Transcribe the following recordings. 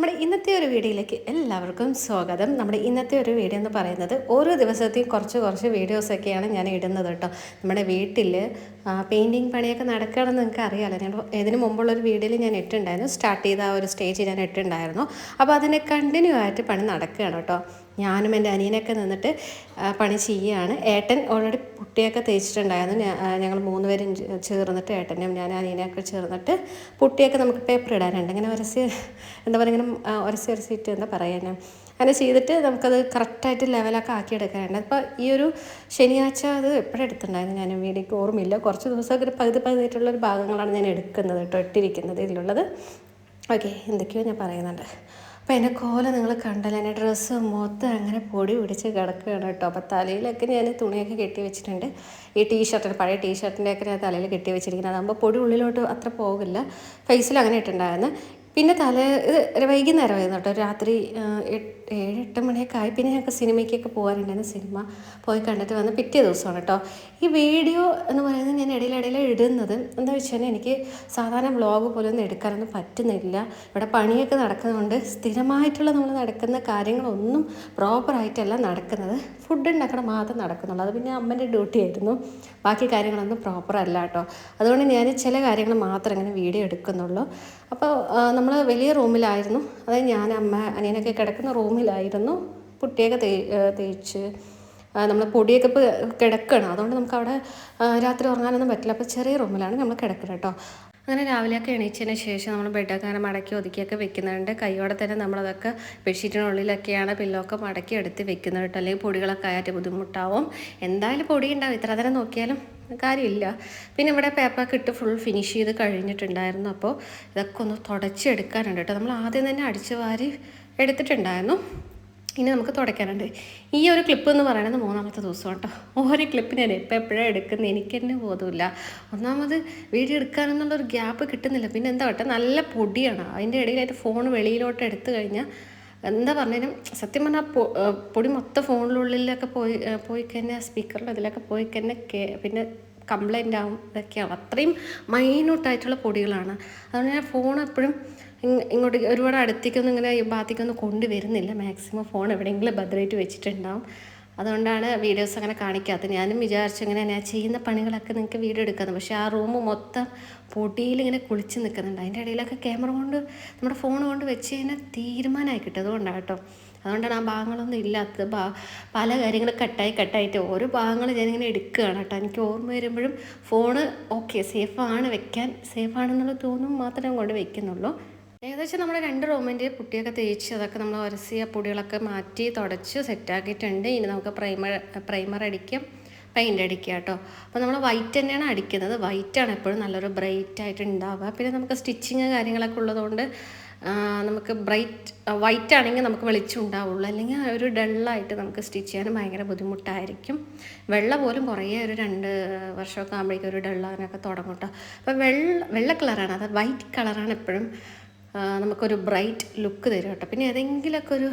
നമ്മുടെ ഇന്നത്തെ ഒരു വീഡിയോയിലേക്ക് എല്ലാവർക്കും സ്വാഗതം. നമ്മുടെ ഇന്നത്തെ ഒരു വീഡിയോ എന്ന് പറയുന്നത് ഓരോ ദിവസത്തെയും കുറച്ച് കുറച്ച് വീഡിയോസൊക്കെയാണ് ഞാൻ ഇടുന്നത് കേട്ടോ. നമ്മുടെ വീട്ടിൽ പെയിന്റിങ് പണിയൊക്കെ നടക്കുകയാണെന്ന് നിങ്ങൾക്ക് അറിയാമല്ലോ ഞാൻ ഇതിന് മുമ്പുള്ളൊരു വീഡിയോയിൽ ഞാൻ ഇട്ടുണ്ടായിരുന്നു സ്റ്റാർട്ട് ചെയ്ത ആ ഒരു സ്റ്റേജ് ഞാൻ ഇട്ടുണ്ടായിരുന്നു അപ്പോൾ അതിനെ കണ്ടിന്യൂ ആയിട്ട് പണി നടക്കുകയാണ് കേട്ടോ. ഞാനും എന്റെ അനിയനൊക്കെ നിന്നിട്ട് പണി ചെയ്യുകയാണ്. ഏട്ടൻ ഓൾറെഡി പുട്ടിയൊക്കെ തേച്ചിട്ടുണ്ടായിരുന്നു. ഞങ്ങൾ മൂന്ന് പേരും ചേർന്നിട്ട് ഏട്ടനും ഞാൻ അനിയനൊക്കെ ചേർന്നിട്ട് പുട്ടിയൊക്കെ നമുക്ക് പേപ്പർ ഇടാനുണ്ട്. ഇങ്ങനെ ഉരസി എന്താ പറയുക ഇങ്ങനെ ഉരസി ഉരസിയിട്ട് എന്താ പറയുക അങ്ങനെ ചെയ്തിട്ട് നമുക്കത് കറക്റ്റായിട്ട് ലെവലൊക്കെ ആക്കി എടുക്കാനുണ്ട്. അപ്പോൾ ഈ ഒരു ശനിയാഴ്ച അത് എപ്പോഴും എടുത്തിട്ടുണ്ടായിരുന്നു ഞാൻ വീടേക്ക് ഓർമ്മയില്ല. കുറച്ച് ദിവസമൊക്കെ ഒരു പകുതി പകുതിയിട്ടുള്ളൊരു ഭാഗങ്ങളാണ് ഞാൻ എടുക്കുന്നത് കേട്ടോ ഇട്ടിരിക്കുന്നത് ഇതിലുള്ളത്. ഓക്കെ എന്തൊക്കെയോ ഞാൻ പറയുന്നുണ്ട്. അപ്പോൾ എന്റെ കോല നിങ്ങൾ കണ്ടല്ലോ എന്റെ ഡ്രസ്സ് മൊത്തം അങ്ങനെ പൊടി പിടിച്ച് കിടക്കുകയാണ് കേട്ടോ. അപ്പോൾ തലയിലൊക്കെ ഞാൻ തുണിയൊക്കെ കെട്ടി വെച്ചിട്ടുണ്ട്. ഈ ടീഷർട്ടിന് പഴയ ടീഷർട്ടിന്റെയൊക്കെ ഞാൻ തലയിൽ കെട്ടി വെച്ചിരിക്കുന്നത്. അതാകുമ്പോൾ പൊടി ഉള്ളിലോട്ട് അത്ര പോകില്ല. ഫേസിൽ അങ്ങനെ ഇട്ടുണ്ടായിരുന്നു പിന്നെ തല ഇത് വൈകുന്നേരമായിരുന്നു കേട്ടോ. രാത്രി എട്ട് ഏഴ് എട്ട് മണിയൊക്കെ ആയി. പിന്നെ ഞങ്ങൾക്ക് സിനിമയ്ക്കൊക്കെ പോകാറുണ്ടായിരുന്നു സിനിമ പോയി കണ്ടിട്ട് വന്ന് പിറ്റേ ദിവസമാണ് കേട്ടോ. ഈ വീഡിയോ എന്ന് പറയുന്നത് ഞാൻ ഇടയിലിടയിൽ ഇടുന്നത്. എന്താ വെച്ചാൽ എനിക്ക് സാധാരണ വ്ളോഗ് പോലെ ഒന്നും എടുക്കാനൊന്നും പറ്റുന്നില്ല. ഇവിടെ പണിയൊക്കെ നടക്കുന്നതുകൊണ്ട് സ്ഥിരമായിട്ടുള്ള നമ്മൾ നടക്കുന്ന കാര്യങ്ങളൊന്നും പ്രോപ്പറായിട്ടല്ല നടക്കുന്നത്. ഫുഡ് ഉണ്ടാക്കണം മാത്രം നടക്കുന്നുള്ളൂ. അത് പിന്നെ അമ്മന്റെ ഡ്യൂട്ടി ആയിരുന്നു. ബാക്കി കാര്യങ്ങളൊന്നും പ്രോപ്പറല്ല കേട്ടോ. അതുകൊണ്ട് ഞാൻ ചില കാര്യങ്ങൾ മാത്രം ഇങ്ങനെ വീഡിയോ എടുക്കുന്നുള്ളൂ. അപ്പോൾ നമ്മൾ വലിയ റൂമിലായിരുന്നു. അതായത് ഞാൻ അമ്മ അനിയനൊക്കെ കിടക്കുന്ന റൂമിലായിരുന്നു. കുട്ടിയൊക്കെ തേ തേച്ച് നമ്മൾ പൊടിയൊക്കെ ഇപ്പോൾ കിടക്കണം. അതുകൊണ്ട് നമുക്ക് അവിടെ രാത്രി ഉറങ്ങാനൊന്നും പറ്റില്ല. അപ്പോൾ ചെറിയ റൂമിലാണ് നമ്മൾ കിടക്കുന്നത് കേട്ടോ അങ്ങനെ രാവിലെയൊക്കെ എണീച്ചതിന് ശേഷം നമ്മൾ ബെഡൊക്കെ അങ്ങനെ മടക്കി ഒതുക്കിയൊക്കെ വെക്കുന്നുണ്ട്. കൈയോടെ തന്നെ നമ്മളതൊക്കെ ബെഡ്ഷീറ്റിനുള്ളിലൊക്കെയാണ് പില്ലൊക്കെ മടക്കി എടുത്ത് വെക്കുന്നത് കേട്ടോ അല്ലെങ്കിൽ പൊടികളൊക്കെ ആയിട്ട് ബുദ്ധിമുട്ടാവും. എന്തായാലും പൊടി ഉണ്ടാവും. ഇത്ര തരം നോക്കിയാലും കാര്യമില്ല. പിന്നെ ഇവിടെ പേപ്പറൊക്കെ ഇട്ട് ഫുൾ ഫിനിഷ് ചെയ്ത് കഴിഞ്ഞിട്ടുണ്ടായിരുന്നു. അപ്പോൾ ഇതൊക്കെ ഒന്ന് തുടച്ചെടുക്കാനുണ്ട് കേട്ടോ. നമ്മൾ ആദ്യം തന്നെ അടിച്ചു വാരി എടുത്തിട്ടുണ്ടായിരുന്നു. ഇനി നമുക്ക് തുടയ്ക്കാനുണ്ട്. ഈ ഒരു ക്ലിപ്പ് എന്ന് പറയുന്നത് മൂന്നാമത്തെ ദിവസം കേട്ടോ. ഓരോ ക്ലിപ്പ് ഞാൻ എപ്പോൾ എപ്പോഴാണ് എടുക്കുന്നത് എനിക്ക് തന്നെ ബോധമില്ല. ഒന്നാമത് വീഡിയോ എടുക്കാനെന്നുള്ളൊരു ഗ്യാപ്പ് കിട്ടുന്നില്ല. പിന്നെ എന്താ കേട്ടോ? നല്ല പൊടിയാണ്. അതിന്റെ ഇടയിലായിട്ട് ഫോൺ വെളിയിലോട്ട് എടുത്തു കഴിഞ്ഞാൽ എന്താ പറഞ്ഞാലും സത്യം പറഞ്ഞാൽ പൊടി മൊത്തം ഫോണിനുള്ളിലൊക്കെ പോയി പോയി കഴിഞ്ഞാൽ സ്പീക്കറിൽ അതിലൊക്കെ പോയി കഴിഞ്ഞാൽ പിന്നെ കംപ്ലൈന്റ് ആവും ഇതൊക്കെയാവും. അത്രയും മൈന്യൂട്ടായിട്ടുള്ള പൊടികളാണ്. അതുകൊണ്ട് ഞാൻ ഫോൺ എപ്പോഴും ഇങ് ഇങ്ങോട്ട് ഒരുപാട് അടുത്തേക്കൊന്നും ഇങ്ങനെ ഭാഗത്തേക്കൊന്നും കൊണ്ടുവരുന്നില്ല. മാക്സിമം ഫോൺ എവിടെയെങ്കിലും ഭദ്രമായിട്ട് വെച്ചിട്ടുണ്ടാവും. അതുകൊണ്ടാണ് വീഡിയോസ് അങ്ങനെ കാണിക്കാത്തത്. ഞാനും വിചാരിച്ചു ഇങ്ങനെ ഞാൻ ചെയ്യുന്ന പണികളൊക്കെ നിങ്ങൾക്ക് വീഡിയോ എടുക്കാമെന്ന് പക്ഷേ ആ റൂം മൊത്തം പൊടിയിൽ ഇങ്ങനെ കുളിച്ച് നിൽക്കുന്നുണ്ട്. അതിന്റെ ഇടയിലൊക്കെ ക്യാമറ കൊണ്ട് നമ്മുടെ ഫോൺ കൊണ്ട് വെച്ച് കഴിഞ്ഞാൽ തീരുമാനമായി കിട്ടും. അതുകൊണ്ടാണ് കേട്ടോ. അതുകൊണ്ടാണ് ആ ഭാഗങ്ങളൊന്നും ഇല്ലാത്തത്. ഭാ പല കാര്യങ്ങൾ കട്ടായി കട്ടായിട്ട് ഓരോ ഭാഗങ്ങൾ ഞാനിങ്ങനെ എടുക്കുകയാണ് കേട്ടോ. എനിക്ക് ഓർമ്മ വരുമ്പോഴും ഫോണ് ഓക്കെ സേഫാണ് വെക്കാൻ സേഫാണെന്നുള്ളത് തോന്നും മാത്രമേ കൊണ്ട് വെക്കുന്നുള്ളൂ. ഏകദേശം നമ്മുടെ രണ്ട് റൂമിന്റെ പുട്ടിയൊക്കെ തേച്ച് അതൊക്കെ നമ്മൾ ഉരസിയ പൊടികളൊക്കെ മാറ്റി തുടച്ച് സെറ്റാക്കിയിട്ടുണ്ട്. ഇനി നമുക്ക് പ്രൈമർ പ്രൈമർ അടിക്കാം പെയിന്റ് അടിക്കുക കേട്ടോ. അപ്പോൾ നമ്മൾ വൈറ്റ് തന്നെയാണ് അടിക്കുന്നത്. വൈറ്റാണ് എപ്പോഴും നല്ലൊരു ബ്രൈറ്റ് ആയിട്ട് ഉണ്ടാവുക. പിന്നെ നമുക്ക് സ്റ്റിച്ചിങ് കാര്യങ്ങളൊക്കെ ഉള്ളതുകൊണ്ട് നമുക്ക് ബ്രൈറ്റ് വൈറ്റ് ആണെങ്കിൽ നമുക്ക് വെളിച്ചം ഉണ്ടാവുള്ളൂ. അല്ലെങ്കിൽ ഒരു ഡള്ളായിട്ട് നമുക്ക് സ്റ്റിച്ച് ചെയ്യാൻ ഭയങ്കര ബുദ്ധിമുട്ടായിരിക്കും. വെള്ള പോലും കുറേ ഒരു രണ്ട് വർഷമൊക്കെ ആകുമ്പോഴേക്കും ഒരു ഡള്ളാനൊക്കെ തുടങ്ങും കേട്ടോ. അപ്പോൾ വെള്ള വെള്ള കളറാണ്. അതായത് വൈറ്റ് കളറാണ് എപ്പോഴും നമുക്കൊരു ബ്രൈറ്റ് ലുക്ക് തരും കേട്ടോ പിന്നെ ഏതെങ്കിലുമൊക്കെ ഒരു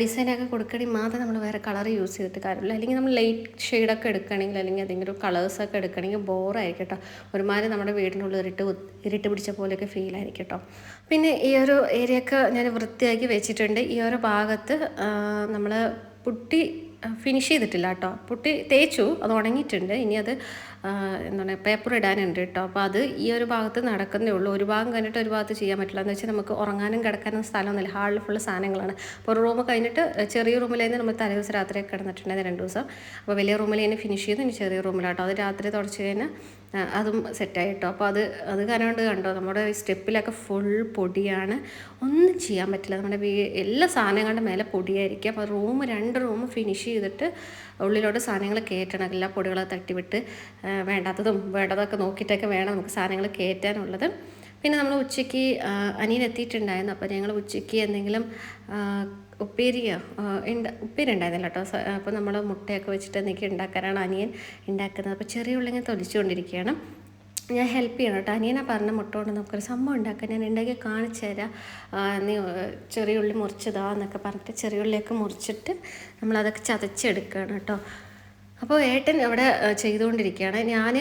ഡിസൈനൊക്കെ കൊടുക്കണമെങ്കിൽ മാത്രം നമ്മൾ വേറെ കളർ യൂസ് ചെയ്തിട്ട് കാര്യമില്ല. അല്ലെങ്കിൽ നമ്മൾ ലൈറ്റ് ഷെയ്ഡൊക്കെ എടുക്കണമെങ്കിൽ അല്ലെങ്കിൽ ഏതെങ്കിലും കളേഴ്സൊക്കെ എടുക്കണമെങ്കിൽ ബോറായിരിക്കും കേട്ടോ ഒരുമാതിരി നമ്മുടെ വീടിനുള്ളിൽ ഇരുട്ട് ഇരുട്ട് പിടിച്ച പോലെയൊക്കെ ഫീൽ ആയിരിക്കും കേട്ടോ പിന്നെ ഈ ഒരു ഏരിയ ഒക്കെ ഞാൻ വൃത്തിയാക്കി വെച്ചിട്ടുണ്ട്. ഈ ഒരു ഭാഗത്ത് നമ്മൾ പുട്ടി ഫിനിഷ് ചെയ്തിട്ടില്ല കേട്ടോ പുട്ടി തേച്ചു അത് ഉണങ്ങിയിട്ടുണ്ട്. ഇനി അത് എന്താണ് പേപ്പർ ഇടാനുണ്ട് കേട്ടോ അപ്പോൾ അത് ഈ ഒരു ഭാഗത്ത് നടക്കുന്നേ ഉള്ളൂ. ഒരു ഭാഗം കഴിഞ്ഞിട്ട് ഒരു ഭാഗത്ത് ചെയ്യാൻ പറ്റില്ല. എന്ന് വെച്ചാൽ നമുക്ക് ഉറങ്ങാനും കിടക്കാനും സ്ഥലമൊന്നുമില്ല. ഹാളിൽ ഫുള്ള് സാധനങ്ങളാണ്. അപ്പോൾ ഒരു റൂം കഴിഞ്ഞിട്ട് ചെറിയ റൂമിലായിരുന്നു നമ്മൾ തലേ ദിവസം രാത്രി കിടന്നിട്ടുണ്ടായിരുന്നു രണ്ട് ദിവസം. അപ്പോൾ വലിയ റൂമിൽ തന്നെ ഫിനിഷ് ചെയ്ത് ഇനി ചെറിയ റൂമിലാട്ടോ അത് രാത്രി തുടച്ച് കഴിഞ്ഞാൽ അതും സെറ്റായി കേട്ടോ അപ്പോൾ അത് അത് കാരണം കണ്ടോ നമ്മുടെ സ്റ്റെപ്പിലൊക്കെ ഫുൾ പൊടിയാണ്. ഒന്നും ചെയ്യാൻ പറ്റില്ല. നമ്മുടെ എല്ലാ സാധനങ്ങളുടെ മേലെ പൊടിയായിരിക്കും. അപ്പോൾ റൂം രണ്ട് റൂം ഫിനിഷ് ചെയ്തിട്ട് ഉള്ളിലോട്ട് സാധനങ്ങൾ കയറ്റണം. എല്ലാ പൊടികളൊക്കെ തട്ടിവിട്ട് വേണ്ടാത്തതും വേണ്ടതൊക്കെ നോക്കിയിട്ടൊക്കെ വേണം നമുക്ക് സാധനങ്ങൾ കയറ്റാനുള്ളത്. പിന്നെ നമ്മൾ ഉച്ചയ്ക്ക് അനിയൻ എത്തിയിട്ടുണ്ടായിരുന്നു അപ്പോൾ ഞങ്ങൾ ഉച്ചയ്ക്ക് എന്തെങ്കിലും ഉപ്പേരിയോ ഉണ്ട ഉപ്പേരി ഉണ്ടായിരുന്നില്ല കേട്ടോ അപ്പോൾ നമ്മൾ മുട്ടയൊക്കെ വെച്ചിട്ട് എന്തെങ്കിലും ഉണ്ടാക്കാനാണ് അനിയൻ ഉണ്ടാക്കുന്നത്. അപ്പോൾ ചെറിയ ഉള്ളിങ്ങനെ തൊലിച്ചുകൊണ്ടിരിക്കുകയാണ്. ഞാൻ ഹെൽപ്പ് ചെയ്യണം കേട്ടോ അനിയനെ പറഞ്ഞ മുട്ട കൊണ്ട് നമുക്കൊരു സംഭവം ഉണ്ടാക്കാൻ ഞാൻ ഉണ്ടാക്കി കാണിച്ചു തരാം. നീ ചെറിയ ഉള്ളി മുറിച്ചതാ എന്നൊക്കെ പറഞ്ഞിട്ട് ചെറിയ ഉള്ളിയൊക്കെ മുറിച്ചിട്ട് നമ്മളതൊക്കെ ചതച്ചെടുക്കുകയാണ് കേട്ടോ അപ്പോൾ ഏട്ടൻ അവിടെ ചെയ്തുകൊണ്ടിരിക്കുകയാണ്. ഞാൻ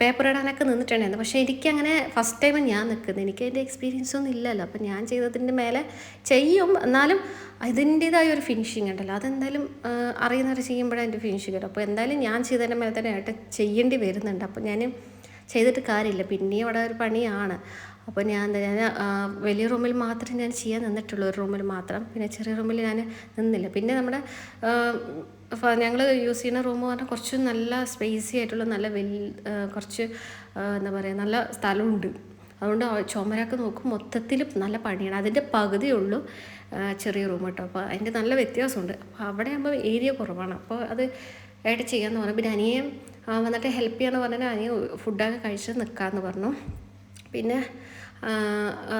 പേപ്പർ ഇടാനൊക്കെ നിന്നിട്ടുണ്ടായിരുന്നു. പക്ഷേ എനിക്കങ്ങനെ ഫസ്റ്റ് ടൈം ഞാൻ നിൽക്കുന്നത് എനിക്ക് അതിന്റെ എക്സ്പീരിയൻസ് ഒന്നും ഇല്ലല്ലോ. അപ്പം ഞാൻ ചെയ്തതിന്റെ മേലെ ചെയ്യും. എന്നാലും അതിന്റേതായ ഒരു ഫിനിഷിങ് ഉണ്ടല്ലോ. അതെന്തായാലും അറിയുന്നവർ ചെയ്യുമ്പോഴാണ് എന്റെ ഫിനിഷിങ് വരും അപ്പോൾ എന്തായാലും ഞാൻ ചെയ്തതിന്റെ മേലെ തന്നെ ഏട്ടൻ ചെയ്യേണ്ടി വരുന്നുണ്ട്. അപ്പോൾ ഞാൻ ചെയ്തിട്ട് കാര്യമില്ല. പിന്നെയും അവിടെ ഒരു പണിയാണ്. അപ്പോൾ ഞാൻ ഞാൻ വലിയ റൂമിൽ മാത്രമേ ഞാൻ ചെയ്യാൻ നിന്നിട്ടുള്ളൂ. ഒരു റൂമിൽ മാത്രം. പിന്നെ ചെറിയ റൂമിൽ ഞാൻ നിന്നില്ല. പിന്നെ നമ്മുടെ ഞങ്ങൾ യൂസ് ചെയ്യുന്ന റൂം പറഞ്ഞാൽ കുറച്ച് നല്ല സ്പേസി ആയിട്ടുള്ള നല്ല വലിയ കുറച്ച് എന്താ പറയുക നല്ല സ്ഥലമുണ്ട്. അതുകൊണ്ട് ചുമരൊക്കെ നോക്കും. മൊത്തത്തിൽ നല്ല പണിയാണ്. അതിന്റെ പകുതിയുള്ളൂ ഉള്ളൂ ചെറിയ റൂം കേട്ടോ. അപ്പോൾ അതിന്റെ നല്ല വ്യത്യാസമുണ്ട്. അപ്പോൾ അവിടെ ആകുമ്പോൾ ഏരിയ കുറവാണ്. അപ്പോൾ അത് ആയിട്ട് ചെയ്യാമെന്ന് പറഞ്ഞു. പിന്നെ അനിയൻ ആ, വന്നിട്ട് ഹെൽപ്പ് ചെയ്യാന്ന് പറഞ്ഞാൽ അനിയൻ ഫുഡൊക്കെ കഴിച്ച് നിൽക്കാമെന്ന് പറഞ്ഞു. പിന്നെ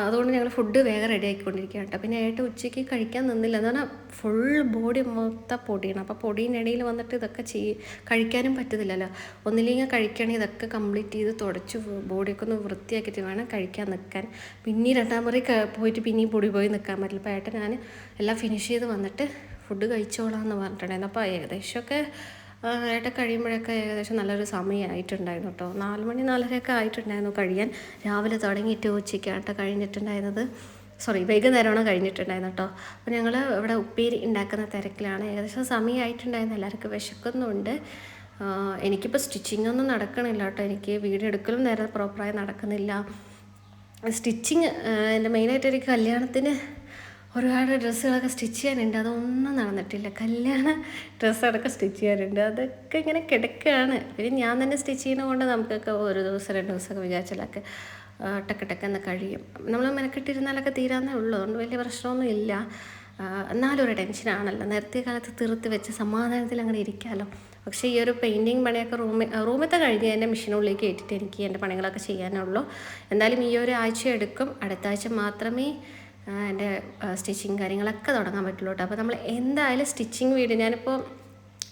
അതുകൊണ്ട് ഞങ്ങൾ ഫുഡ് വേഗം റെഡി ആക്കിക്കൊണ്ടിരിക്കുകയാണ് കേട്ടോ പിന്നെ ഏട്ട ഉച്ചയ്ക്ക് കഴിക്കാൻ നിന്നില്ല. എന്ന് പറഞ്ഞാൽ ഫുൾ ബോഡി മൊത്തം പൊടിയാണ്. അപ്പോൾ പൊടീനിടയിൽ വന്നിട്ട് ഇതൊക്കെ ചെയ് കഴിക്കാനും പറ്റത്തില്ലല്ലോ ഒന്നില്ലെങ്കിൽ കഴിക്കുകയാണെങ്കിൽ ഇതൊക്കെ കംപ്ലീറ്റ് ചെയ്ത് തുടച്ച് ബോഡിയൊക്കെ ഒന്ന് വൃത്തിയാക്കിയിട്ട് വേണം കഴിക്കാൻ നിൽക്കാൻ പിന്നെ രണ്ടാം മുറി പോയിട്ട് പിന്നെയും പൊടി പോയി നിൽക്കാൻ പറ്റില്ല. അപ്പോൾ ഏട്ടൻ ഞാൻ എല്ലാം ഫിനിഷ് ചെയ്ത് വന്നിട്ട് ഫുഡ് കഴിച്ചോളാം എന്ന് പറഞ്ഞിട്ടുണ്ടായിരുന്നു അപ്പോൾ ഏകദേശമൊക്കെ ആ, ഏട്ടൻ കഴിയുമ്പോഴൊക്കെ ഏകദേശം നല്ലൊരു സമയമായിട്ടുണ്ടായിരുന്നു കേട്ടോ. നാല് മണി നാലരയൊക്കെ ആയിട്ടുണ്ടായിരുന്നു കഴിയാൻ. രാവിലെ തുടങ്ങിയിട്ട് ഉച്ചയ്ക്കാട്ടോ കഴിഞ്ഞിട്ടുണ്ടായിരുന്നത്. സോറി വൈകുന്നേരമാണ് കഴിഞ്ഞിട്ടുണ്ടായിരുന്നു കേട്ടോ. അപ്പോൾ ഞങ്ങൾ ഇവിടെ ഉപ്പേരി ഉണ്ടാക്കുന്ന തിരക്കിലാണ്. ഏകദേശം സമയമായിട്ടുണ്ടായിരുന്നു. എല്ലാവർക്കും വിശക്കുന്നുണ്ട്. എനിക്കിപ്പോൾ സ്റ്റിച്ചിങ് ഒന്നും നടക്കണില്ല കേട്ടോ. എനിക്ക് വീഡിയോ എടുക്കലും നേരെ പ്രോപ്പറായി നടക്കുന്നില്ല. സ്റ്റിച്ചിങ് എന്റെ മെയിനായിട്ട് എനിക്ക് കല്യാണത്തിന് ഒരുപാട് ഡ്രസ്സുകളൊക്കെ സ്റ്റിച്ച് ചെയ്യാനുണ്ട്. അതൊന്നും നടന്നിട്ടില്ല. കല്യാണ ഡ്രസ്സടക്കം സ്റ്റിച്ച് ചെയ്യാനുണ്ട്. അതൊക്കെ ഇങ്ങനെ കിടക്കുകയാണ് പിന്നെ ഞാൻ തന്നെ സ്റ്റിച്ച് ചെയ്യുന്നത് കൊണ്ട് നമുക്കൊക്കെ ഒരു ദിവസം രണ്ട് ദിവസമൊക്കെ വിചാരിച്ചാലൊക്കെ ടക്ക് കഴിയും. നമ്മൾ മെനക്കെട്ടിരുന്നാലൊക്കെ തീരാന്നേ ഉള്ളൂ. അതുകൊണ്ട് വലിയ പ്രശ്നമൊന്നും ഇല്ല. എന്നാലും ഒരു ടെൻഷനാണല്ലോ നേരത്തെ കാലത്ത് തീർത്ത് വെച്ച് സമാധാനത്തിൽ അങ്ങനെ ഇരിക്കാമല്ലോ പക്ഷേ ഈ ഒരു പെയിന്റിങ് പണിയൊക്കെ റൂമിൽ റൂമത്തെ കഴിഞ്ഞ് എന്റെ മെഷീനുള്ളിലേക്ക് ഏറ്റിട്ട് എനിക്ക് എന്റെ പണികളൊക്കെ ചെയ്യാനുള്ളൂ എന്തായാലും ഈ ഒരു ആഴ്ച എടുക്കും. അടുത്ത ആഴ്ച മാത്രമേ എന്റെ സ്റ്റിച്ചിങ് കാര്യങ്ങളൊക്കെ തുടങ്ങാൻ പറ്റുള്ളൂ കേട്ടോ. അപ്പോൾ നമ്മൾ എന്തായാലും സ്റ്റിച്ചിങ് വീഡിയോ ഞാനിപ്പോൾ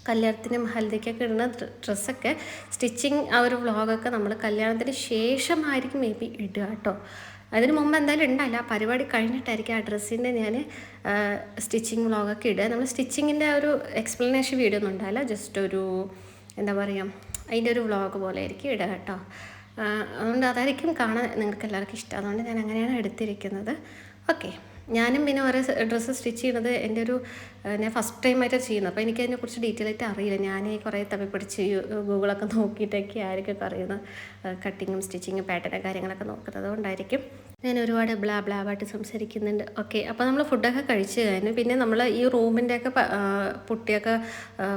കല്യാണത്തിനും ഹൽദിക്കൊക്കെ ഇടുന്ന ഡ്ര- ഡ്രസ്സൊക്കെ സ്റ്റിച്ചിങ് ആ ഒരു വ്ളോഗൊക്കെ നമ്മൾ കല്യാണത്തിന് ശേഷമായിരിക്കും മേ ബി ഇടുക കേട്ടോ. അതിന് മുമ്പ് എന്തായാലും ഉണ്ടായില്ല. ആ പരിപാടി കഴിഞ്ഞിട്ടായിരിക്കും ആ ഡ്രസ്സിന്റെ ഞാൻ സ്റ്റിച്ചിങ് വ്ളോഗൊക്കെ ഇടുക. നമ്മൾ സ്റ്റിച്ചിങ്ങിന്റെ ആ ഒരു എക്സ്പ്ലനേഷൻ വീഡിയോ ഒന്നും ഉണ്ടായില്ല. ജസ്റ്റ് ഒരു എന്താ പറയുക അതിന്റെ ഒരു വ്ളോഗ് പോലെ ആയിരിക്കും ഇടുക കേട്ടോ. അതുകൊണ്ട് അതായിരിക്കും കാണാൻ നിങ്ങൾക്ക് എല്ലാവർക്കും ഇഷ്ടം. അതുകൊണ്ട് ഞാൻ അങ്ങനെയാണ് എടുത്തിരിക്കുന്നത്. ഓക്കെ. ഞാനും പിന്നെ ഓരോ ഡ്രസ്സ് സ്റ്റിച്ച് ചെയ്യുന്നത് എന്റെ ഒരു ഞാൻ ഫസ്റ്റ് ടൈം ആയിട്ടാണ് ചെയ്യുന്നത്. അപ്പോൾ എനിക്ക് അതിനെക്കുറിച്ച് ഡീറ്റെയിൽ ആയിട്ട് അറിയില്ല. ഞാൻ കുറേ തമ്മിൽ പിടിച്ച് ഗൂഗിളൊക്കെ നോക്കിയിട്ടൊക്കെ ആയിരിക്കും അറിയുന്നത് കട്ടിങ്ങും സ്റ്റിച്ചിങ്ങും പാറ്റേണും കാര്യങ്ങളൊക്കെ നോക്കുന്നത് അതുകൊണ്ടായിരിക്കും ഞാൻ ഒരുപാട് ബ്ലാ ബ്ലാബായിട്ട് സംസാരിക്കുന്നുണ്ട്. ഓക്കെ അപ്പോൾ നമ്മൾ ഫുഡൊക്കെ കഴിച്ച് കഴിഞ്ഞു. പിന്നെ നമ്മൾ ഈ റൂമിന്റെയൊക്കെ പുട്ടിയൊക്കെ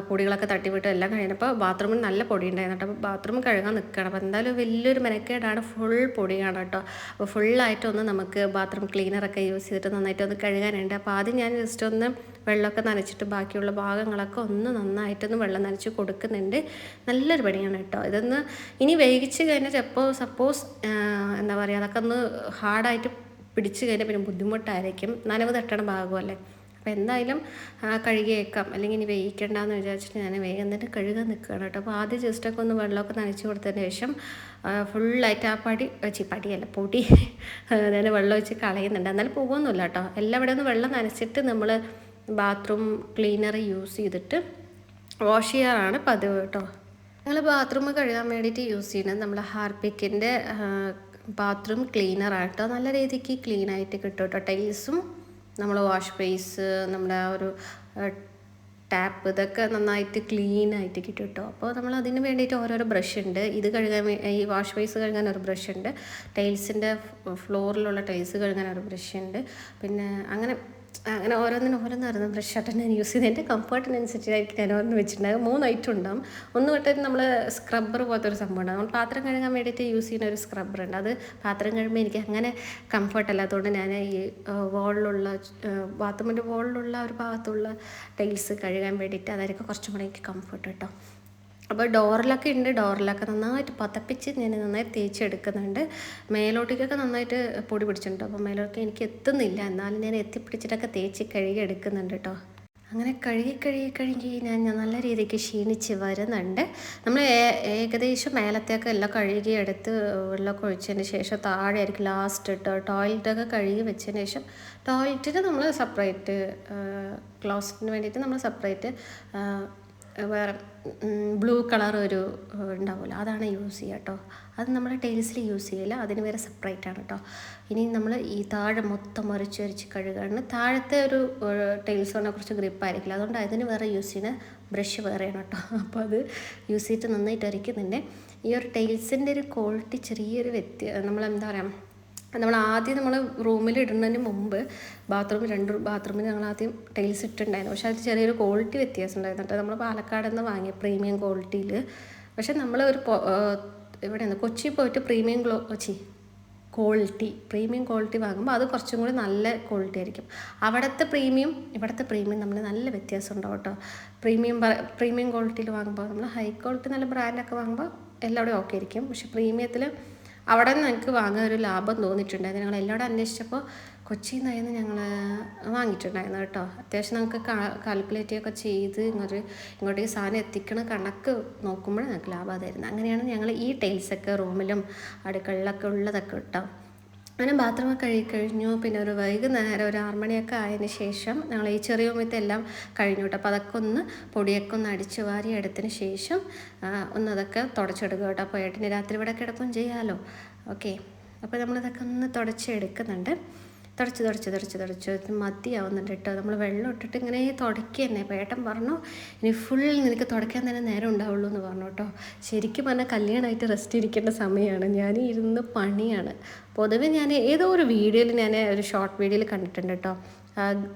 പൊടികളൊക്കെ തട്ടിവിട്ട് എല്ലാം കഴിഞ്ഞപ്പോൾ ബാത്റൂമിൽ നല്ല പൊടി ഉണ്ടായിരുന്നു അപ്പോൾ ബാത്റൂം കഴുകാൻ നിൽക്കണം അപ്പോൾ എന്തായാലും വലിയൊരു മെനക്കേടാണ് ഫുൾ പൊടിയാണ് കേട്ടോ. അപ്പോൾ ഫുള്ളായിട്ടൊന്ന് നമുക്ക് ബാത്റൂം ക്ലീനറൊക്കെ യൂസ് ചെയ്തിട്ട് നന്നായിട്ട് ഒന്ന് കഴുകാനുണ്ട്. അപ്പോൾ ആദ്യം ഞാൻ ജസ്റ്റ് ഒന്ന് വെള്ളമൊക്കെ നനച്ചിട്ട് ബാക്കിയുള്ള ഭാഗങ്ങളൊക്കെ ഒന്ന് നന്നായിട്ടൊന്ന് വെള്ളം നനച്ച് കൊടുക്കുന്നുണ്ട്. നല്ലൊരു പണിയാണ് കേട്ടോ. ഇതൊന്ന് ഇനി വേവിച്ച് കഴിഞ്ഞാൽ ചിലപ്പോൾ സപ്പോസ് എന്താ പറയുക അതൊക്കെ ഒന്ന് ഹാർഡായിട്ട് പിടിച്ച് കഴിഞ്ഞാൽ പിന്നെ ബുദ്ധിമുട്ടായിരിക്കും. നനവ് തട്ടണ ഭാഗമല്ലേ അപ്പോൾ എന്തായാലും കഴുകിയേക്കാം. അല്ലെങ്കിൽ ഇനി വേയിക്കണ്ടെന്ന് വിചാരിച്ചിട്ട് ഞാൻ വേഗം തന്നെ കഴുകാൻ നിൽക്കുകയാണ് കേട്ടോ. അപ്പോൾ ആദ്യം ജസ്റ്റൊക്കെ ഒന്ന് വെള്ളമൊക്കെ നനച്ച് കൊടുത്തതിന് ശേഷം ഫുള്ളായിട്ട് ആ പടി വെച്ച് പടിയല്ല പൊടി ഞാൻ വെള്ളം വെച്ച് കളയുന്നുണ്ട്. എന്നാലും പോകുമൊന്നുമില്ല കേട്ടോ. എല്ലാവിടെ ഒന്ന് വെള്ളം നനച്ചിട്ട് നമ്മൾ ബാത്റൂം ക്ലീനർ യൂസ് ചെയ്തിട്ട് വാഷ് ചെയ്യാറാണ് പതിവ് കേട്ടോ. ഞങ്ങൾ ബാത്റൂം കഴുകാൻ വേണ്ടിയിട്ട് യൂസ് ചെയ്യുന്നത് നമ്മൾ ഹാർപ്പിക്കിന്റെ ബാത്റൂം ക്ലീനർ നല്ല രീതിക്ക് ക്ലീൻ ആയിട്ട് കിട്ടും കേട്ടോ ടൈൽസും നമ്മൾ വാഷ് ബേസ് നമ്മുടെ ആ ഒരു ടാപ്പ് ഇതൊക്കെ നന്നായിട്ട് ക്ലീൻ ആയിട്ട് കിട്ടും കേട്ടോ അപ്പോൾ നമ്മൾ അതിന് വേണ്ടിയിട്ട് ഓരോരോ ബ്രഷ് ഉണ്ട്. ഇത് കഴുകാൻ ഈ വാഷ് ബേസ് കഴുകാൻ ഒരു ബ്രഷ് ഉണ്ട്. ടൈൽസിന്റെ ഫ്ലോറിലുള്ള ടൈൽസ് കഴുകാൻ ഒരു ബ്രഷ് ഉണ്ട്. പിന്നെ അങ്ങനെ അങ്ങനെ ഓരോന്നിനും ഓരോന്നായിരുന്നു ബ്രഷ് ആയിട്ട് ഞാൻ യൂസ് ചെയ്ത് എന്റെ കംഫർട്ടിനനുസരിച്ചായിരിക്കും ഞാൻ ഓരോന്ന് വെച്ചിട്ടുണ്ടാകും മൂന്ന് ഐറ്റം ഉണ്ടാകും ഒന്ന് തൊട്ട് നമ്മൾ സ്ക്രബ്ബർ പോലത്തെ ഒരു സംഭവം ഉണ്ടാകും നമ്മൾ പാത്രം കഴുകാൻ വേണ്ടിയിട്ട് യൂസ് ചെയ്യുന്ന ഒരു സ്ക്രബ്ബർ ഉണ്ട്. അത് പാത്രം കഴുകുമ്പോൾ എനിക്ക് അങ്ങനെ കംഫർട്ട് അല്ലാത്തതുകൊണ്ട് ഞാൻ ഈ വോളിലുള്ള ബാത്റൂമിന്റെ വോളിലുള്ള ഒരു ഭാഗത്തുള്ള ടൈൽസ് കഴുകാൻ വേണ്ടിയിട്ട് അതായിരിക്കും കുറച്ചും കൂടെ എനിക്ക് കംഫർട്ട് കേട്ടോ. അപ്പോൾ ഡോറിലൊക്കെ ഉണ്ട്. ഡോറിലൊക്കെ നന്നായിട്ട് പതപ്പിച്ച് ഞാൻ നന്നായി തേച്ചെടുക്കുന്നുണ്ട്. മേലോട്ടേക്കൊക്കെ നന്നായിട്ട് പൊടി പിടിച്ചിട്ടുണ്ട്. അപ്പോൾ മേലോട്ടേക്ക് എനിക്ക് എത്തുന്നില്ല. എന്നാലും ഞാൻ എത്തിപ്പിടിച്ചിട്ടൊക്കെ തേച്ച് കഴുകി എടുക്കുന്നുണ്ട് കേട്ടോ. അങ്ങനെ കഴുകി കഴുകി കഴുകി ഞാൻ നല്ല രീതിക്ക് ക്ഷീണിച്ച് വരുന്നുണ്ട്. നമ്മൾ ഏകദേശം മേലത്തേക്ക് എല്ലാം കഴുകി എടുത്ത് വെള്ളമൊക്കെ ഒഴിച്ചതിന് ശേഷം താഴെ ആയിരിക്കും ലാസ്റ്റ് ഇട്ടോ ടോയ്ലറ്റൊക്കെ കഴുകി വെച്ചതിന് ശേഷം ടോയ്ലറ്റിന് നമ്മൾ സെപ്പറേറ്റ് ക്ലോസറ്റിന് വേണ്ടിയിട്ട് നമ്മൾ സെപ്പറേറ്റ് വേറെ ബ്ലൂ കളർ ഒരു ഉണ്ടാവുമല്ലോ. അതാണ് യൂസ് ചെയ്യുക കേട്ടോ. അത് നമ്മൾ ടൈൽസിൽ യൂസ് ചെയ്യില്ല. അതിന് വേറെ സെപ്പറേറ്റ് ആണ് കേട്ടോ. ഇനി നമ്മൾ ഈ താഴെ മൊത്തം മറിച്ച് വരച്ച് കഴുകാണ് താഴത്തെ ഒരു ടൈൽസ് പറഞ്ഞാൽ കുറച്ച് ഗ്രിപ്പായിരിക്കില്ല അതുകൊണ്ട് അതിന് വേറെ യൂസ് ചെയ്യുന്ന ബ്രഷ് വേറെയാണ് കേട്ടോ. അപ്പോൾ അത് യൂസ് ചെയ്തിട്ട് നന്നായിട്ട് അരയ്ക്കുന്നുണ്ട്. ഈ ഒരു ടൈൽസിന്റെ ഒരു ക്വാളിറ്റി ചെറിയൊരു വ്യത്യ നമ്മളെന്താ പറയുക നമ്മൾ ആദ്യം നമ്മൾ റൂമിൽ ഇടുന്നതിന് മുമ്പ് ബാത്റൂമിൽ രണ്ട് ബാത്റൂമിൽ ഞങ്ങൾ ആദ്യം ടൈൽസ് ഇട്ടിട്ടുണ്ടായിരുന്നു. പക്ഷേ അത് ചെറിയൊരു ക്വാളിറ്റി വ്യത്യാസം ഉണ്ടായിരുന്നു. കേട്ടോ നമ്മൾ പാലക്കാട് നിന്ന് വാങ്ങിയ പ്രീമിയം ക്വാളിറ്റിയിൽ പക്ഷേ നമ്മൾ ഒരു എവിടെയാണ് കൊച്ചി പോയിട്ട് premium glow Kochi quality premium quality വാങ്ങുമ്പോൾ അത് കുറച്ചും കൂടി നല്ല ക്വാളിറ്റി ആയിരിക്കും. അവിടുത്തെ പ്രീമിയം ഇവിടുത്തെ പ്രീമിയം നമ്മൾ നല്ല വ്യത്യാസം ഉണ്ടാവും കേട്ടോ പ്രീമിയം പ്രീമിയം ക്വാളിറ്റിയിൽ വാങ്ങുമ്പോൾ നമ്മൾ ഹൈ ക്വാളിറ്റി നല്ല ബ്രാൻഡൊക്കെ വാങ്ങുമ്പോൾ എല്ലാവിടെയും ഓക്കെ ആയിരിക്കും. പക്ഷേ പ്രീമിയത്തിൽ അവിടെ നിന്ന് ഞങ്ങൾക്ക് വാങ്ങാൻ ഒരു ലാഭം തോന്നിയിട്ടുണ്ടായിരുന്നു. ഞങ്ങൾ എല്ലാവരും അന്വേഷിച്ചപ്പോൾ കൊച്ചിയിൽ നിന്നായിരുന്നു ഞങ്ങൾ വാങ്ങിയിട്ടുണ്ടായിരുന്നു കേട്ടോ. അത്യാവശ്യം നമുക്ക് കാൽക്കുലേറ്റ് ഒക്കെ ചെയ്ത് ഇങ്ങോട്ട് ഇങ്ങോട്ടേക്ക് സാധനം എത്തിക്കണ കണക്ക് നോക്കുമ്പോൾ ഞങ്ങൾക്ക് ലാഭം അതായിരുന്നു അങ്ങനെയാണ് ഞങ്ങൾ ഈ ടൈൽസൊക്കെ റൂമിലും അടുക്കളിലൊക്കെ ഉള്ളതൊക്കെ കേട്ടോ. അങ്ങനെ ബാത്റൂമൊക്കെ കഴുകി കഴിഞ്ഞു. പിന്നെ ഒരു വൈകുന്നേരം ഒരു ആറ് മണിയൊക്കെ ആയതിന് ശേഷം ഞങ്ങൾ ഈ ചെറിയ ഉമ്മത്തെല്ലാം കഴിഞ്ഞു കേട്ടോ. അപ്പോൾ അതൊക്കെ ഒന്ന് പൊടിയൊക്കെ ഒന്ന് അടിച്ചു വാരി എടുത്തതിന് ശേഷം ഒന്ന് അതൊക്കെ തുടച്ചെടുക്കുക കേട്ടോ. അപ്പോൾ ഏട്ടന് രാത്രി ഇവിടെ കിടക്കും ചെയ്യാമല്ലോ ഓക്കെ. അപ്പോൾ നമ്മളിതൊക്കെ ഒന്ന് തുടച്ചെടുക്കുന്നുണ്ട്. തുടച്ച് തുടച്ച് തുടച്ച് തുടച്ച് മതിയാവുന്നുണ്ട് കേട്ടോ. നമ്മൾ വെള്ളം ഇട്ടിട്ട് ഇങ്ങനെ തുടയ്ക്കുക തന്നെ പേട്ടൻ പറഞ്ഞു ഇനി ഫുൾ നിനക്ക് തുടയ്ക്കാൻ തന്നെ നേരം ഉണ്ടാവുള്ളൂ എന്ന് പറഞ്ഞു കേട്ടോ. ശരിക്കും പറഞ്ഞാൽ കല്യാണമായിട്ട് റെസ്റ്റ് ഇരിക്കേണ്ട സമയമാണ് ഞാൻ ഇരുന്ന് പണിയാണ്. പൊതുവെ ഞാൻ ഏതോ ഒരു വീഡിയോയിൽ ഞാൻ ഒരു ഷോർട്ട് വീഡിയോയിൽ കണ്ടിട്ടുണ്ട് കേട്ടോ.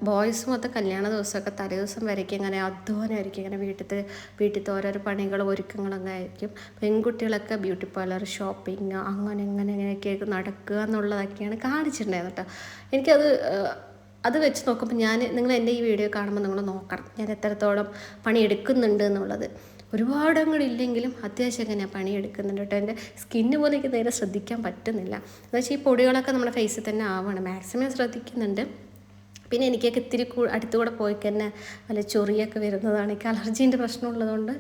ബോയ്സ് മൊത്തം കല്യാണ ദിവസമൊക്കെ തലേ ദിവസം വരയ്ക്കും. ഇങ്ങനെ അധ്വാനമായിരിക്കും. ഇങ്ങനെ വീട്ടിലത്തെ വീട്ടിലത്തെ ഓരോരോ പണികളും ഒരുക്കങ്ങളൊക്കെ ആയിരിക്കും. പെൺകുട്ടികളൊക്കെ ബ്യൂട്ടി പാർലർ ഷോപ്പിംഗ് അങ്ങനെ ഇങ്ങനെ ഇങ്ങനെയൊക്കെ നടക്കുക എന്നുള്ളതൊക്കെയാണ് കാണിച്ചിട്ടുണ്ടായിരുന്നു കേട്ടോ. എനിക്കത് അത് വെച്ച് നോക്കുമ്പോൾ ഞാൻ നിങ്ങൾ എന്റെ ഈ വീഡിയോ കാണുമ്പോൾ നിങ്ങൾ നോക്കണം. ഞാൻ എത്രത്തോളം പണിയെടുക്കുന്നുണ്ട് എന്നുള്ളത്. ഒരുപാട് ഇല്ലെങ്കിലും അത്യാവശ്യം ഒക്കെ ഞാൻ പണിയെടുക്കുന്നുണ്ട് കേട്ടോ. എന്റെ സ്കിന്ന് പോലെ എനിക്ക് നേരെ ശ്രദ്ധിക്കാൻ പറ്റുന്നില്ല. എന്താ വെച്ചാൽ ഈ പൊടികളൊക്കെ നമ്മുടെ ഫേസിൽ തന്നെ ആവണം. മാക്സിമം ശ്രദ്ധിക്കുന്നുണ്ട്. പിന്നെ എനിക്കൊക്കെ ഇത്തിരി അടുത്തുകൂടെ പോയി തന്നെ വല്ല ചൊറിയൊക്കെ വരുന്നതാണ്. എനിക്ക് അലർജീന്റെ പ്രശ്നമുള്ളതുകൊണ്ട്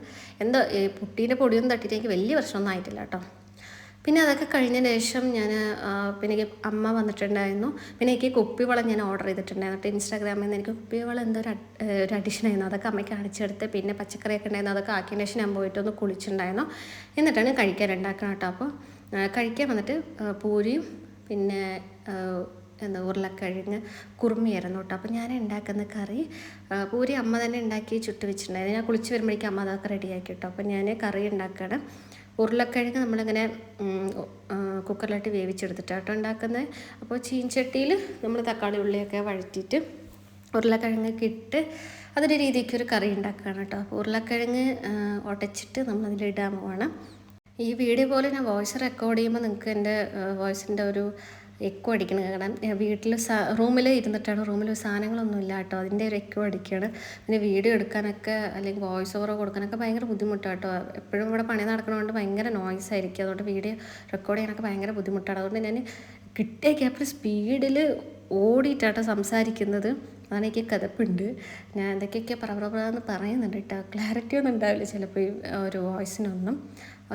എന്തോ പുട്ടീന്റെ പൊടിയൊന്നും തട്ടിയിട്ട് എനിക്ക് വലിയ പ്രശ്നമൊന്നും ആയിട്ടില്ല കേട്ടോ. പിന്നെ അതൊക്കെ കഴിഞ്ഞ ശേഷം ഞാൻ പിന്നെ എനിക്ക് അമ്മ വന്നിട്ടുണ്ടായിരുന്നു. പിന്നെ എനിക്ക് കുപ്പിവളം ഞാൻ ഓർഡർ ചെയ്തിട്ടുണ്ടായിരുന്നു കേട്ടോ ഇൻസ്റ്റാഗ്രാമിൽ നിന്ന്. എനിക്ക് കുപ്പിവളം എന്തോ ഒരു അഡീഷൻ ആയിരുന്നു അതൊക്കെ അമ്മയ്ക്ക് കാണിച്ചെടുത്ത് പിന്നെ പച്ചക്കറിയൊക്കെ ഉണ്ടായിരുന്നു. അതൊക്കെ ആക്കിയതിന് ശേഷം ഞാൻ പോയിട്ട് ഒന്ന് കുളിച്ചിട്ടുണ്ടായിരുന്നു. എന്നിട്ടാണ് കഴിക്കാൻ ഉണ്ടാക്കണം കേട്ടോ. അപ്പോൾ കഴിക്കാൻ വന്നിട്ട് പൂരിയും പിന്നെ എന്താ ഉരുളക്കിഴങ്ങ് കുറുമിയായിരുന്നു കേട്ടോ. അപ്പോൾ ഞാൻ ഉണ്ടാക്കുന്ന കറി പൂരി അമ്മ തന്നെ ഉണ്ടാക്കി ചുട്ട് വെച്ചിട്ടുണ്ടായിരുന്നു. ഞാൻ കുളിച്ച് വരുമ്പോഴേക്കും അമ്മ അതൊക്കെ റെഡിയാക്കി കേട്ടോ. അപ്പോൾ ഞാൻ കറി ഉണ്ടാക്കുകയാണ്. ഉരുളക്കിഴങ്ങ് നമ്മളിങ്ങനെ കുക്കറിലിട്ട് വേവിച്ചെടുത്തിട്ടാട്ടോ ഉണ്ടാക്കുന്നത്. അപ്പോൾ ചീൻചട്ടിയിൽ നമ്മൾ തക്കാളി ഉള്ളിയൊക്കെ വഴറ്റിയിട്ട് ഉരുളക്കിഴങ്ങൊക്കെ ഇട്ട് അതൊരു രീതിക്ക് ഒരു കറി ഉണ്ടാക്കുകയാണ് കേട്ടോ. അപ്പോൾ ഉരുളക്കിഴങ്ങ് ഉടച്ചിട്ട് നമ്മൾ ഇടാൻ പോവാണ്. ഈ വീഡിയോ പോലെ ഞാൻ വോയിസ് റെക്കോർഡ് ചെയ്യുമ്പോൾ നിങ്ങൾക്ക് എന്റെ വോയിസിന്റെ ഒരു എക്കോ അടിക്കണം കാരണം വീട്ടിൽ റൂമിൽ ഇരുന്നിട്ടാണ് റൂമിൽ സാധനങ്ങളൊന്നും ഇല്ല കേട്ടോ. അതിന്റെ ഒരു എക്കോ അടിക്കുകയാണ് പിന്നെ വീഡിയോ എടുക്കാനൊക്കെ അല്ലെങ്കിൽ വോയിസ് ഓവർ കൊടുക്കാനൊക്കെ ഭയങ്കര ബുദ്ധിമുട്ടാണ് കേട്ടോ എപ്പോഴും ഇവിടെ പണി നടക്കണതുകൊണ്ട് ഭയങ്കര നോയ്സ് ആയിരിക്കും. അതുകൊണ്ട് വീഡിയോ റെക്കോർഡ് ചെയ്യാനൊക്കെ ഭയങ്കര ബുദ്ധിമുട്ടാണ്. അതുകൊണ്ട് ഞാൻ കിട്ടിയ ഗ്യാപ്പിൽ സ്പീഡിൽ ഓടിയിട്ടാട്ടോ സംസാരിക്കുന്നത്. അതാണ് എനിക്ക് കഥപ്പുണ്ട്. ഞാൻ എന്തൊക്കെയൊക്കെ പറ പറയുന്നുണ്ട് കേട്ടോ. ക്ലാരിറ്റി ഒന്നും ഉണ്ടാവില്ല ചിലപ്പോൾ ഈ ഒരു വോയിസിനൊന്നും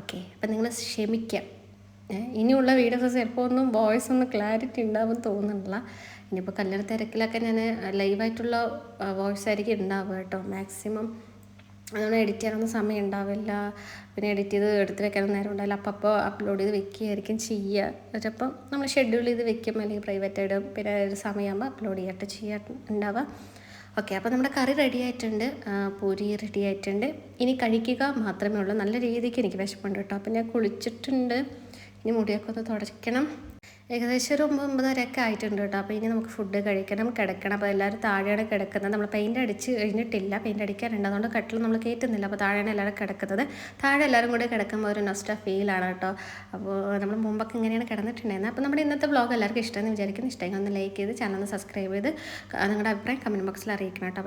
ഓക്കെ അപ്പം നിങ്ങൾ ക്ഷമിക്കാം. ഇനിയുള്ള വീഡിയോസ് ചിലപ്പോൾ ഒന്നും വോയിസ് ഒന്നും ക്ലാരിറ്റി ഉണ്ടാവും തോന്നുന്നില്ല. ഇനിയിപ്പോൾ കല്യാണ തിരക്കിലൊക്കെ ഞാൻ ലൈവായിട്ടുള്ള വോയിസ് ആയിരിക്കും ഉണ്ടാവുക കേട്ടോ. മാക്സിമം അതുകൊണ്ട് എഡിറ്റ് ചെയ്യാനൊന്നും സമയം ഉണ്ടാവില്ല. പിന്നെ എഡിറ്റ് ചെയ്ത് എടുത്ത് വെക്കാനൊന്നും നേരം ഉണ്ടാവില്ല. അപ്പോൾ അപ്പോൾ അപ്ലോഡ് ചെയ്ത് വെക്കുകയായിരിക്കും ചെയ്യുക ചിലപ്പം നമ്മൾ ഷെഡ്യൂൾ ചെയ്ത് വെക്കും. അല്ലെങ്കിൽ പ്രൈവറ്റ് ഇടും. പിന്നെ ഒരു സമയമാകുമ്പോൾ അപ്ലോഡ് ചെയ്യട്ടെ ചെയ്യാൻ ഉണ്ടാവുക. ഓക്കെ അപ്പോൾ നമ്മുടെ കറി റെഡി ആയിട്ടുണ്ട്. പൂരി റെഡി ആയിട്ടുണ്ട്. ഇനി കഴിക്കുക മാത്രമേ ഉള്ളൂ. നല്ല രീതിക്ക് എനിക്ക് വിശപ്പുണ്ട് കേട്ടോ. അപ്പം ഞാൻ കുളിച്ചിട്ടുണ്ട്. ഇനി മുടിയൊക്കെ ഒന്ന് തുടയ്ക്കണം. ഏകദേശം ഒരു ഒമ്പത് ഒമ്പതരയൊക്കെ ആയിട്ടുണ്ട് കേട്ടോ. അപ്പോൾ ഇനി നമുക്ക് ഫുഡ് കഴിക്കണം കിടക്കണം. അപ്പോൾ എല്ലാവരും താഴെയാണ് കിടക്കുന്നത്. നമ്മൾ പെയിന്റ് അടിച്ച് കഴിഞ്ഞിട്ടില്ല. പെയിന്റ് അടിക്കാനുണ്ട്. അതുകൊണ്ട് കട്ടിൽ നമ്മൾ കയറ്റുന്നില്ല അപ്പോൾ താഴെയാണ് എല്ലാവരും കിടക്കുന്നത്. താഴെ എല്ലാവരും കൂടി കിടക്കുമ്പോൾ ഒരു നൊസ്റ്റ ഫീലാണ് കേട്ടോ. അപ്പോൾ നമ്മൾ മുമ്പൊക്കെ ഇങ്ങനെയാണ് കിടന്നിട്ടുണ്ടായിരുന്നത് അപ്പോൾ നമ്മുടെ ഇന്നത്തെ വ്ളോഗ് എല്ലാവർക്കും ഇഷ്ടമെന്ന് വിചാരിക്കുന്നു. ഇഷ്ടമെങ്കിൽ ഒന്ന് ലൈക്ക് ചെയ്ത് ചാനൽ ഒന്ന് സബ്സ്ക്രൈബ് ചെയ്ത് നിങ്ങളുടെ അഭിപ്രായം കമന്റ് ബോക്സിൽ അറിയിക്കണം കേട്ടോ.